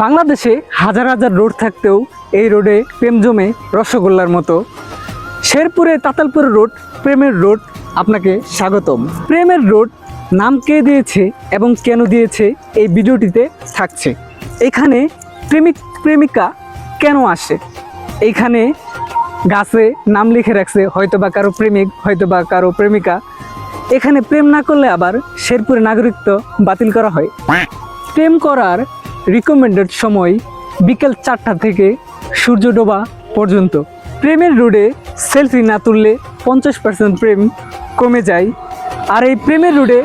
বাংলাদেশে হাজার হাজার রোড থাকতেও এই রোডে প্রেম জমে রসগোল্লার মতো। শেরপুরে তাতালপুর রোড প্রেমের রোড আপনাকে স্বাগতম। প্রেমের রোড নাম কে দিয়েছে এবং কেন দিয়েছে এই ভিডিওটিতে থাকছে। এখানে প্রেমিক প্রেমিকা কেন আসে? এইখানে গাছে নাম লিখে রাখছে হয়তো বা কারও প্রেমিক হয়তো বা কারও প্রেমিকা। এখানে প্রেম না করলে আবার শেরপুরে নাগরিকত্ব বাতিল করা হয়। প্রেম করার রিকমেন্ডেড সময় বিকেল চারটা থেকে সূর্য ডোবা পর্যন্ত। প্রেমের রোডে সেলফি না তুললে পঞ্চাশ পার্সেন্ট প্রেম কমে যায়। আর এই প্রেমের রোডে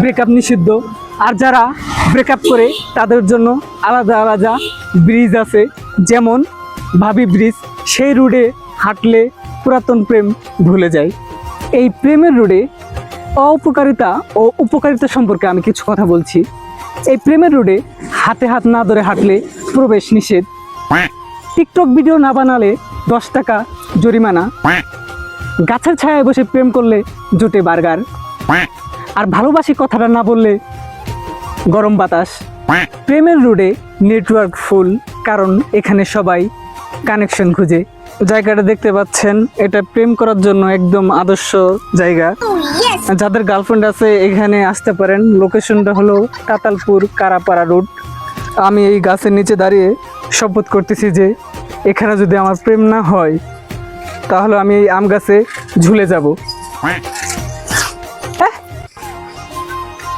ব্রেকআপ নিষিদ্ধ। আর যারা ব্রেকআপ করে, তাদের জন্য আলাদা আলাদা ব্রিজ আছে। যেমন ভাবি ব্রিজ সেই রোডে হাঁটলে পুরাতন প্রেম ভুলে যায়। এই প্রেমের রোডে অপকারিতা ও উপকারিতা সম্পর্কে আমি কিছু কথা বলছি। এই প্রেমের রোডে হাতে হাত না ধরে হাঁটলে প্রবেশ নিষেধ। টিকটক ভিডিও না বানালে দশ টাকা জরিমানা। গাছের ছায়ায় বসে প্রেম করলে জোটে বার্গার। আর ভালোবাসি কথাটা না বললে গরম বাতাস। প্রেমের রোডে নেটওয়ার্ক ফুল কারণ এখানে সবাই কানেকশন খুঁজে। জায়গাটা দেখতে পাচ্ছেন এটা প্রেম করার জন্য একদম আদর্শ জায়গা। যাদের গার্লফ্রেন্ড আছে এখানে আসতে পারেন। লোকেশনটা হলো কাতালপুর কারাপাড়া রোড। আমি এই গাছের নিচে দাঁড়িয়ে শপথ করতেছি যে এখানে যদি আমার প্রেম না হয় তাহলে আমি এই আম গাছে ঝুলে যাব?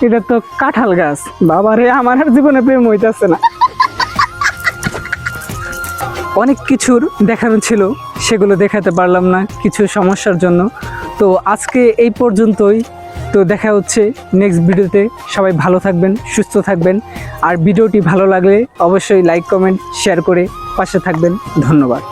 এটা তো কাঁঠাল গাছ। বাবারে আমার আর জীবনে প্রেম হইতেছে না। অনেক কিছুর দেখানো ছিল সেগুলো দেখাতে পারলাম না কিছু সমস্যার জন্য। তো আজকে এই পর্যন্তই। তো দেখা হচ্ছে নেক্সট ভিডিওতে। সবাই ভালো থাকবেন, সুস্থ থাকবেন। আর ভিডিওটি ভালো লাগলে অবশ্যই লাইক কমেন্ট শেয়ার করে পাশে থাকবেন। ধন্যবাদ।